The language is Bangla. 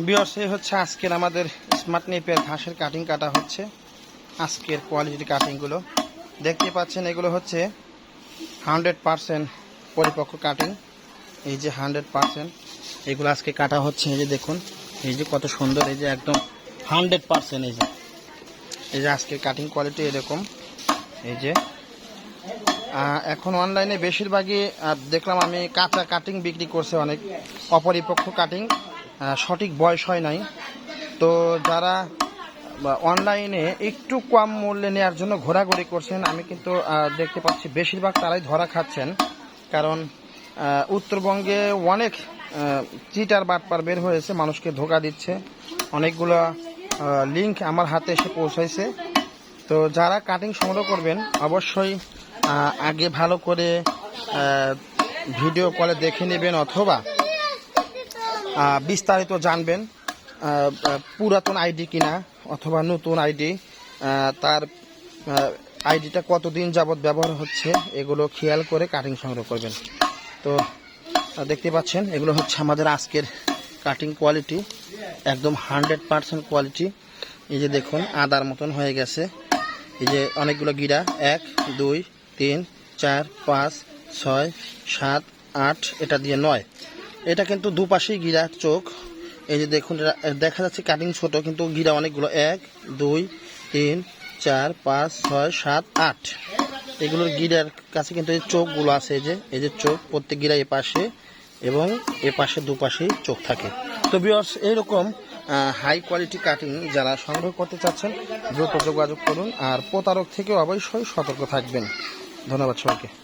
বিয়স এই হচ্ছে, আজকের আমাদের স্মার্ট নেপের ঘাসের কাটিং কাটা হচ্ছে। আজকের কোয়ালিটির কাটিংগুলো দেখতে পাচ্ছেন, এগুলো হচ্ছে হান্ড্রেড পারসেন্ট পরিপক্ক কাটিং এই যে হান্ড্রেড পারসেন্ট এগুলো আজকে কাটা হচ্ছে, এই যে দেখুন, এই যে কত সুন্দর, এই যে একদম হান্ড্রেড পারসেন্ট এই যে। এই যে আজকের কাটিং কোয়ালিটি এরকম, এই যে। এখন অনলাইনে বেশিরভাগই দেখলাম আমি কাঁচা কাটিং বিক্রি করছে অনেক, অপরিপক্ক কাটিং সঠিক বয়স হয় নাই। তো যারা অনলাইনে একটু কম মূল্যে নেওয়ার জন্য ঘোরাঘুরি করছেন, আমি কিন্তু দেখতে পাচ্ছি বেশিরভাগ তারাই ধরা খাচ্ছেন। কারণ উত্তরবঙ্গে অনেক চিটার বাটপার বের হয়েছে, মানুষকে ধোকা দিচ্ছে। অনেকগুলো লিঙ্ক আমার হাতে এসে পৌঁছাইছে। তো যারা কাটিং সংগ্রহ করবেন, অবশ্যই আগে ভালো করে ভিডিও কলে দেখে নেবেন অথবা বিস্তারিত জানবেন পুরাতন আইডি কিনা অথবা নতুন আইডি তার আইডিটা কতদিন যাবত ব্যবহার হচ্ছে, এগুলো খেয়াল করে কাটিং সংগ্রহ করবেন। তো দেখতে পাচ্ছেন, এগুলো হচ্ছে আমাদের আজকের কাটিং কোয়ালিটি একদম হান্ড্রেড পার্সেন্ট কোয়ালিটি এই যে দেখুন, আদার মতন হয়ে গেছে। এই যে অনেকগুলো গিরা, এক, দুই, তিন, চার, পাঁচ, ছয়, সাত, আট, এটা দিয়ে নয়। এটা কিন্তু দুপাশেই গিরা চোখ। এই যে দেখুন দেখা যাচ্ছে কাটিং ছোট, কিন্তু গিরা অনেকগুলো। এক, দুই, তিন, চার, পাঁচ, ছয়, সাত, আট। এগুলোর গিরার কাছে কিন্তু এই চোখগুলো আছে এই যে এই যে চোখ প্রত্যেক গিরা এ পাশে এবং এ পাশে দুপাশেই চোখ থাকে। তো বিয়স এইরকম হাই কোয়ালিটি কাটিং যারা সংগ্রহ করতে চাচ্ছেন, দ্রুত যোগাযোগ করুন আর প্রতারক থেকে অবশ্যই সতর্ক থাকবেন। ধন্যবাদ সবাইকে।